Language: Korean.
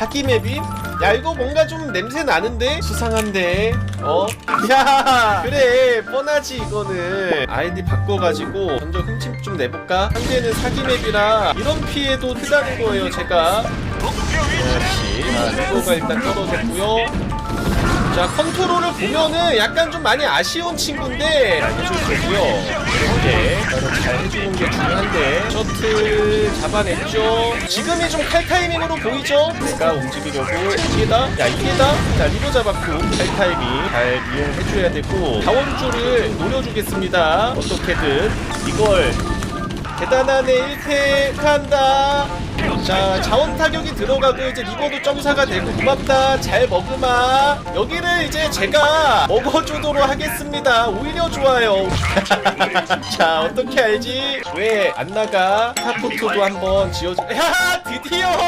사기 맵이? 야 이거 뭔가 좀 냄새 나는데? 수상한데? 어? 야 그래 뻔하지 이거는 아이디 바꿔가지고 먼저 흠집 좀 내볼까? 상대는 사기 맵이라 이런 피해도 크다는 거예요 제가 역시 자 리버가 일단 떨어졌고요 자 컨트롤을 보면은 약간 좀 많이 아쉬운 친구인데 해줄 거고요 이렇게 잘 해주는 게 중요한데 셔틀 잡아냈죠. 지금이 좀 칼타이밍으로 보이죠? 내가 움직이려고 이게다 야 이게다. 자 리버 잡았고 칼타이밍 잘 이용해줘야 되고 자원줄을 노려주겠습니다. 어떻게든 이걸. 대단하네 1패 한다 자 자원 타격이 들어가고 이제 리버도 점사가 되고 고맙다. 잘 먹으마. 여기를 이제 제가 먹어주도록 하겠습니다. 오히려 좋아요. 자 어떻게 알지? 왜 안 나가? 타코토도 한번 지어주 야 드디어! 1패를